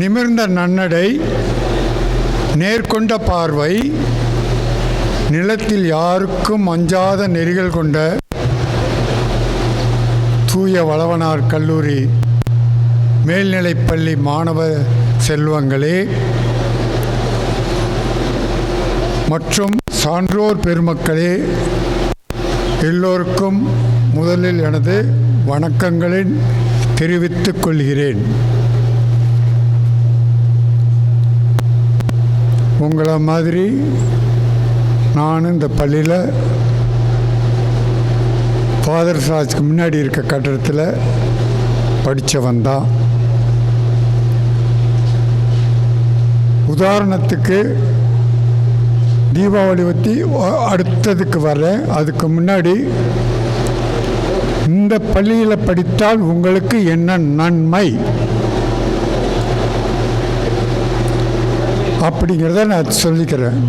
நிமிர்ந்த நன்னடை நேர்கொண்ட பார்வை நிலத்தில் யாருக்கும் அஞ்சாத நெறிகள் கொண்ட தூய வளவனார் கல்லூரி மேல்நிலைப்பள்ளி மாணவ செல்வங்களே. மற்றும் சான்றோர் பெருமக்களே எல்லோருக்கும் முதலில் எனது வணக்கங்களை தெரிவித்துக் கொள்கிறேன். உங்களை மாதிரி நானும் இந்த பள்ளியில் ஃபாதர் சாஜ்க்கு முன்னாடி இருக்க கட்டடத்தில் படித்தவன் தான். உதாரணத்துக்கு தீபாவளி பற்றி அடுத்ததுக்கு வரேன். அதுக்கு முன்னாடி இந்த பள்ளியில் படித்தால் உங்களுக்கு என்ன நன்மை? அப்படிங்கிறத நான் சொல்லிக்கிறேன்.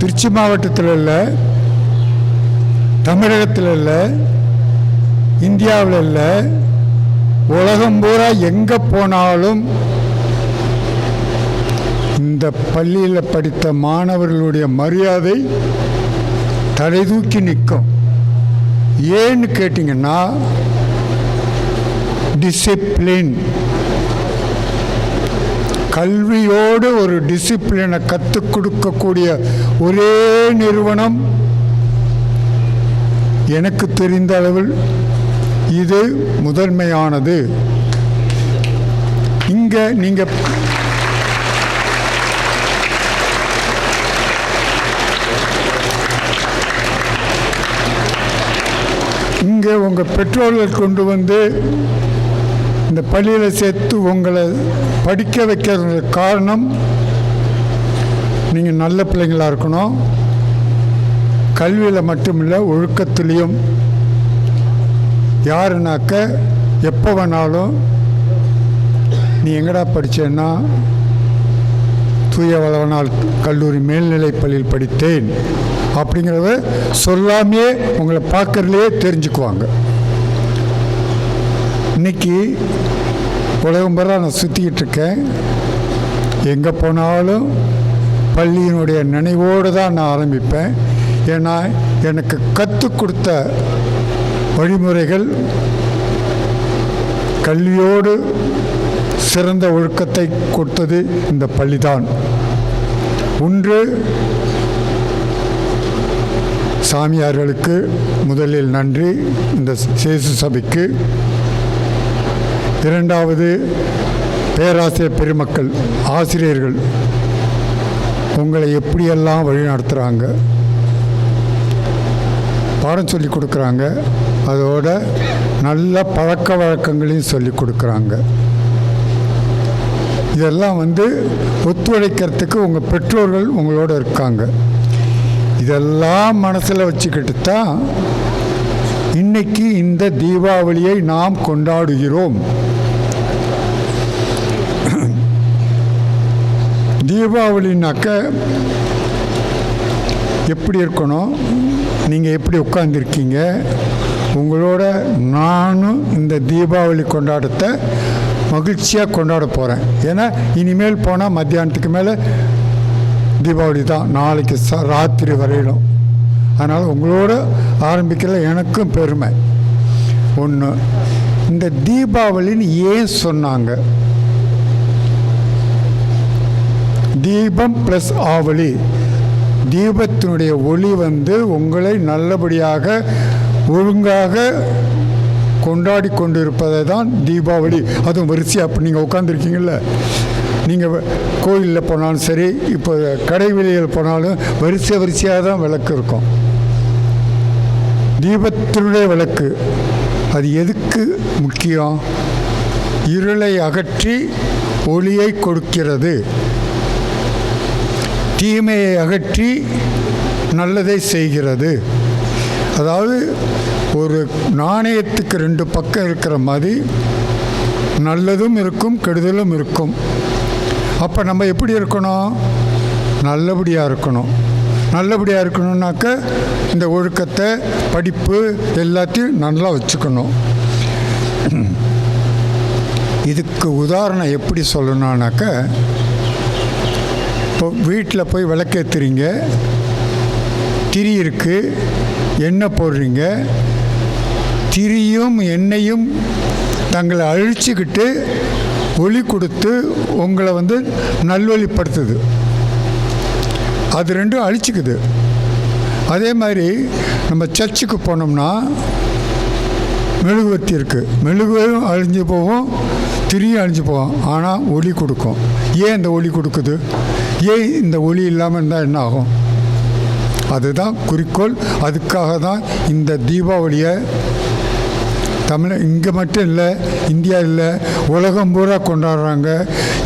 திருச்சி மாவட்டத்தில் இல்லை தமிழகத்தில் இல்லை இந்தியாவில் இல்லை உலகம் பூரா எங்கே போனாலும் இந்த பள்ளியில் படித்த மாணவர்களுடைய மரியாதை தலை தூக்கி நிற்கும். ஏன்னு கேட்டிங்கன்னா டிசிப்ளின் கல்வியோடு ஒரு டிசிப்ளினை கற்றுக் கொடுக்கக்கூடிய ஒரே நிறுவனம் எனக்கு தெரிந்த அளவில் இது முதன்மையானது. இங்கே நீங்கள் இங்கே உங்கள் பெற்றோர்கள் கொண்டு வந்து இந்த பள்ளியில் சேர்த்து உங்களை படிக்க வைக்கிறது காரணம் நீங்கள் நல்ல பிள்ளைங்களாக இருக்கணும். கல்வியில் மட்டுமில்லை ஒழுக்கத்துலேயும். யாருனாக்க எப்போ வேணாலும் நீ எங்கடா படித்தேன்னா தூய வளவனால் கல்லூரி மேல்நிலை பள்ளியில் படித்தேன். அப்படிங்கிறத சொல்லாமையே உங்களை பார்க்கறதுலையே தெரிஞ்சுக்குவாங்க. இன்னைக்கு உலகம் பூரா நான் சுற்றிக்கிட்டு இருக்கேன். எங்கே போனாலும் பள்ளியினுடைய நினைவோடு தான் நான் ஆரம்பிப்பேன். ஏன்னா எனக்கு கற்றுக் கொடுத்த வழிமுறைகள் கல்வியோடு சிறந்த ஒழுக்கத்தை கொடுத்தது இந்த பள்ளிதான். ஒன்று சாமியார்களுக்கு முதலில் நன்றி. இந்த சேசு சபைக்கு இரண்டாவது பேராசிரியர் பெருமக்கள் ஆசிரியர்கள் உங்களை எப்படியெல்லாம் வழி நடத்துகிறாங்க பாடம் சொல்லி கொடுக்குறாங்க அதோட நல்ல பழக்க வழக்கங்களையும் சொல்லி கொடுக்குறாங்க. இதெல்லாம் வந்து ஒத்துழைக்கிறதுக்கு உங்கள் பெற்றோர்கள் உங்களோட இருக்காங்க. இதெல்லாம் மனசில் வச்சுக்கிட்டு தான் இன்னைக்கு இந்த தீபாவளியை நாம் கொண்டாடுகிறோம். தீபாவளினாக்க எப்படி இருக்கணும்? நீங்கள் எப்படி உட்காந்துருக்கீங்க உங்களோட நானும் இந்த தீபாவளி கொண்டாடத்தை மகிழ்ச்சியாக கொண்டாட போகிறேன் ஏன்னா இனிமேல் போனால் மத்தியானத்துக்கு மேலே தீபாவளி தான். நாளைக்கு ச ராத்திரி வரையிலும். அதனால் உங்களோட ஆரம்பிக்கிற எனக்கும் பெருமை. ஒன்று இந்த தீபாவளின்னு ஏன் சொன்னாங்க? தீபம் ப்ளஸ் ஆவலி தீபத்தினுடைய ஒளி வந்து உங்களை நல்லபடியாக ஒழுங்காக கொண்டாடி கொண்டு இருப்பதை தான் தீபாவளி. அதுவும் வரிசையாக அப்போ நீங்கள் உட்காந்துருக்கீங்கள நீங்கள் கோயிலில் போனாலும் சரி இப்போ கடை வெளியில் போனாலும் வரிசை வரிசையாக தான் விளக்கு இருக்கும். தீபத்தினுடைய விளக்கு. அது எதுக்கு முக்கியம்? இருளை அகற்றி ஒளியை கொடுக்கிறது. தீமையை அகற்றி நல்லதை செய்கிறது. அதாவது ஒரு நாணயத்துக்கு ரெண்டு பக்கம் இருக்கிற மாதிரி நல்லதும் இருக்கும் கெடுதலும் இருக்கும். அப்போ நம்ம எப்படி இருக்கணும்? நல்லபடியாக இருக்கணும். நல்லபடியாக இருக்கணும்னாக்க இந்த ஒழுக்கத்தை படிப்பு எல்லாத்தையும் நல்லா வச்சுக்கணும். இதுக்கு உதாரணம் எப்படி சொல்லணும்னாக்க இப்போ வீட்டில் போய் விளக்கேற்றுறீங்க திரி இருக்குது எண்ணெய் போடுறீங்க திரியும் எண்ணெயும் தங்களை அழிச்சுக்கிட்டு ஒளி கொடுத்து உங்களை வந்து நல்வழிப்படுத்துது. அது ரெண்டும் அழிச்சுக்குது. அதே மாதிரி நம்ம சர்ச்சுக்கு போனோம்னா மெழுகுவர்த்தி இருக்குது மெழுகும் அழிஞ்சு போகும் திரியும் அழிஞ்சு போகும். ஆனால் ஒளி கொடுக்கும். ஏன் இந்த ஒளி கொடுக்குது? ஏன் இந்த ஒளி இல்லாமல் இருந்தால் என்ன ஆகும்? அதுதான் குறிக்கோள். அதுக்காக தான் இந்த தீபாவளியை தமிழ் இங்கே மட்டும் இல்லை இந்தியா இல்லை உலகம் பூரா கொண்டாடுறாங்க.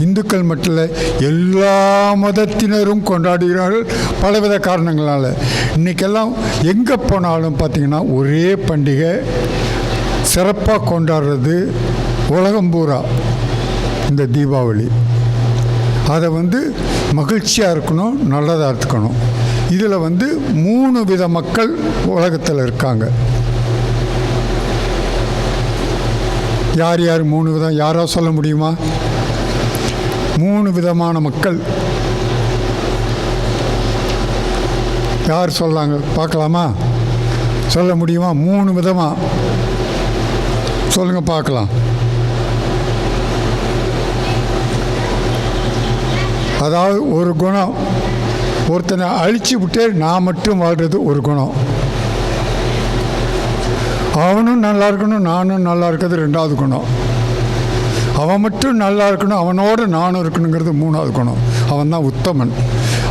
இந்துக்கள் மட்டும் இல்லை எல்லா மதத்தினரும் கொண்டாடுகிறார்கள் பலவித காரணங்களால். இன்றைக்கெல்லாம் எங்கே போனாலும் பார்த்திங்கன்னா ஒரே பண்டிகை சிறப்பாக கொண்டாடுறது உலகம் பூரா இந்த தீபாவளி. அதை வந்து மகிழ்ச்சியாக இருக்கணும் நல்லதாக இருக்கணும். இதில் வந்து மூணு வித மக்கள் உலகத்தில் இருக்காங்க. யார் யார் மூணு விதம் யாரோ சொல்ல முடியுமா? மூணு விதமான மக்கள். யார் சொல்லாங்க பார்க்கலாமா? சொல்ல முடியுமா? மூணு விதமாக சொல்லுங்கள் பார்க்கலாம். அதாவது ஒரு குணம். ஒருத்தனை அழிச்சு விட்டு நான் மட்டும் வாழ்கிறது ஒரு குணம். அவனும் நல்லா இருக்கணும் நானும் நல்லா இருக்கிறது ரெண்டாவது குணம். அவன் மட்டும் நல்லா இருக்கணும் அவனோட நானும் இருக்கணுங்கிறது மூணாவது குணம். அவன் தான் உத்தமன்.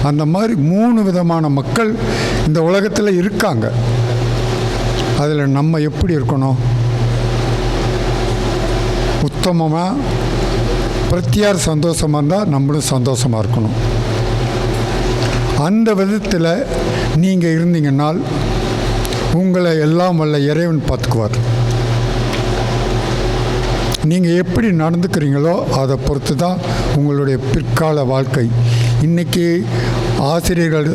அந்த மாதிரி மூணு விதமான மக்கள் இந்த உலகத்தில் இருக்காங்க. அதில் நம்ம எப்படி இருக்கணும்? உத்தமமாக பிரத்தியார் சந்தோஷமாக இருந்தால் நம்மளும் சந்தோஷமாக இருக்கணும். அந்த விதத்தில் நீங்கள் இருந்தீங்கன்னால் உங்களை எல்லாம் வல்ல இறைவன் பார்த்துக்குவார். நீங்கள் எப்படி நடந்துக்கிறீங்களோ அதை பொறுத்து தான் உங்களுடைய பிற்கால வாழ்க்கை. இன்றைக்கி ஆசிரியர்கள்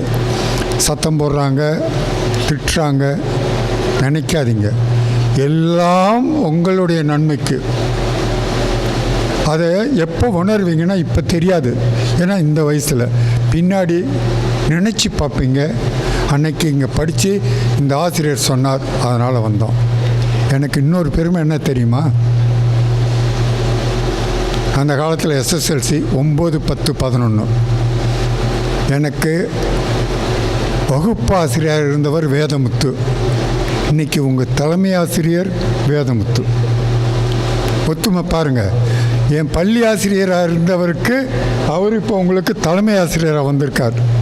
சத்தம் போடுறாங்க திட்டுறாங்க நினைக்காதீங்க. எல்லாம் உங்களுடைய நன்மைக்கு. அதை எப்போ உணர்வீங்கன்னா இப்போ தெரியாது. ஏன்னா இந்த வயசில். பின்னாடி நினச்சி பார்ப்பீங்க. அன்னைக்கு இங்கே படித்து இந்த ஆசிரியர் சொன்னார். அதனால் வந்தோம். எனக்கு இன்னொரு பெருமை என்ன தெரியுமா? அந்த காலத்தில் எஸ்எஸ்எல்சி ஒம்பது பத்து பதினொன்று எனக்கு வகுப்பாசிரியர் இருந்தவர் வேதமுத்து. இன்னைக்கு உங்கள் தலைமை ஆசிரியர் வேதமுத்து. ஒத்துமை பாருங்கள் என் பள்ளி ஆசிரியராக இருந்தவருக்கு அவர் இப்போ உங்களுக்கு தலைமை ஆசிரியராக வந்திருக்கார்.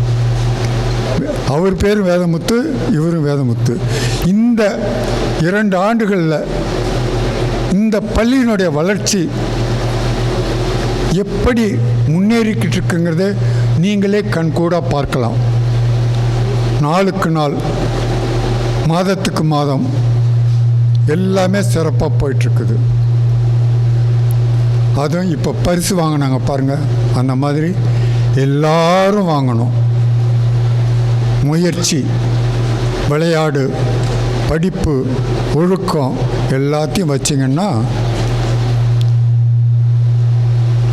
அவர் பேரும் வேதமுத்து இவரும் வேதமுத்து. இந்த இரண்டு ஆண்டுகளில் இந்த பள்ளியினுடைய வளர்ச்சி எப்படி முன்னேறிக்கிட்டு இருக்குங்கிறத நீங்களே கண்கூடாக பார்க்கலாம். நாளுக்கு நாள் மாதத்துக்கு மாதம் எல்லாமே சிறப்பாக போயிட்டுருக்குது. அதுவும் இப்போ பரிசு வாங்கினாங்க பாருங்கள் அந்த மாதிரி எல்லாரும் வாங்கணும். முயற்சி விளையாடு படிப்பு ஒழுக்கம் எல்லாத்தையும் வச்சிங்கன்னா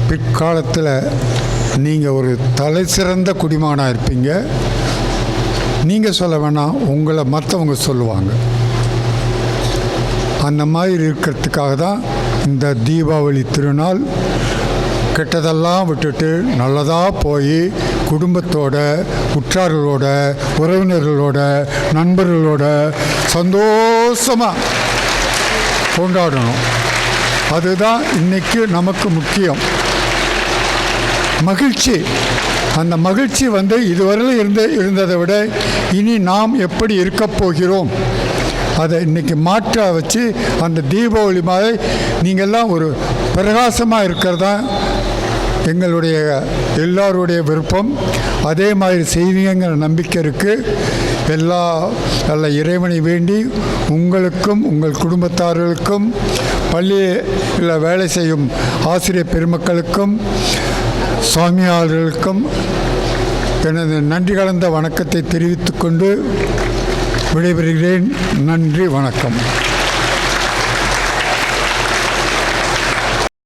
பிற்காலத்தில் நீங்கள் ஒரு தலை சிறந்த குடிமகனாக இருப்பீங்க. நீங்கள் சொல்ல வேணாம் உங்களை மற்றவங்க சொல்லுவாங்க. அந்த மாதிரி இருக்கிறதுக்காக தான் இந்த தீபாவளி திருநாள் கெட்டதெல்லாம் விட்டுட்டு நல்லதாக போய் குடும்பத்தோட உற்றார்களோட உறவினர்களோட நண்பர்களோட சந்தோஷமாக கொண்டாடணும். அதுதான் இன்றைக்கு நமக்கு முக்கியம். மகிழ்ச்சி. அந்த மகிழ்ச்சி வந்து இதுவரையிலும் இருந்த இருந்ததை விட இனி நாம் எப்படி இருக்கப் போகிறோம்? அதை இன்றைக்கி மாற்ற வச்சு அந்த தீபாவளி மாதிரி நீங்கள்லாம் ஒரு பிரகாசமாக இருக்கிறதான் எங்களுடைய எல்லாருடைய விருப்பம் அதே மாதிரி செய்வீங்கிற நம்பிக்கை இருக்குது எல்லா நல்ல இறைவனை வேண்டி உங்களுக்கும் உங்கள் குடும்பத்தார்களுக்கும் பள்ளியில் வேலை செய்யும் ஆசிரியர் பெருமக்களுக்கும் சுவாமியாளர்களுக்கும் எனது நன்றி கலந்த வணக்கத்தை தெரிவித்துக்கொண்டு விடைபெறுகிறேன். நன்றி வணக்கம்.